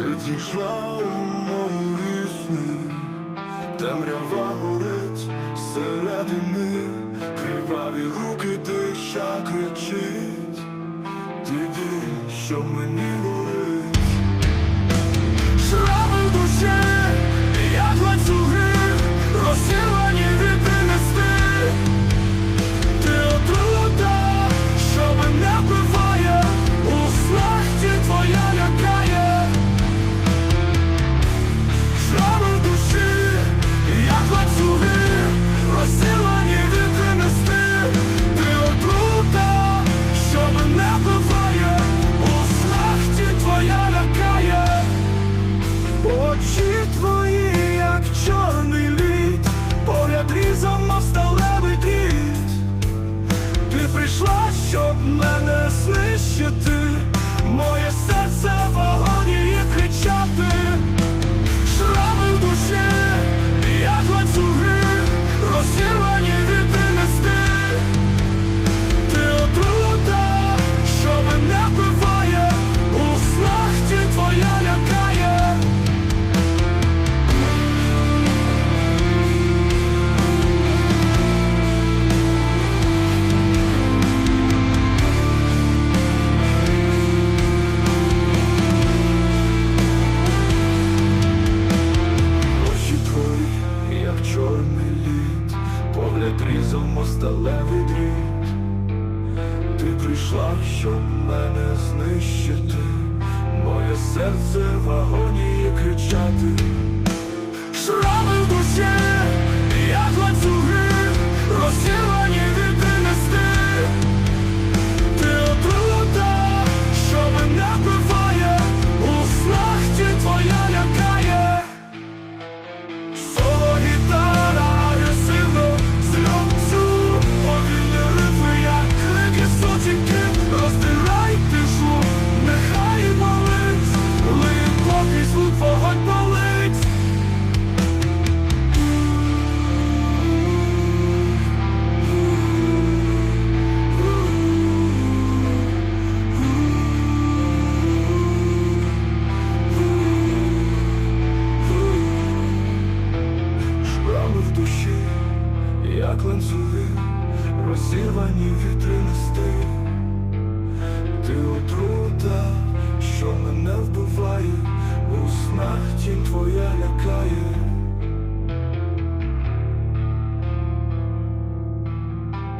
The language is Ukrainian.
Ти дійшла у мої сни, темрява горить середини, криваві руки диша кричить, діді, що мені. щоб мене знищити, моє серце. чорний лід, погляд різом осталевий дріт. Ти прийшла, щоб мене знищити, моє серце вагоне. як ланцюги, розірвані вітри листи. Ти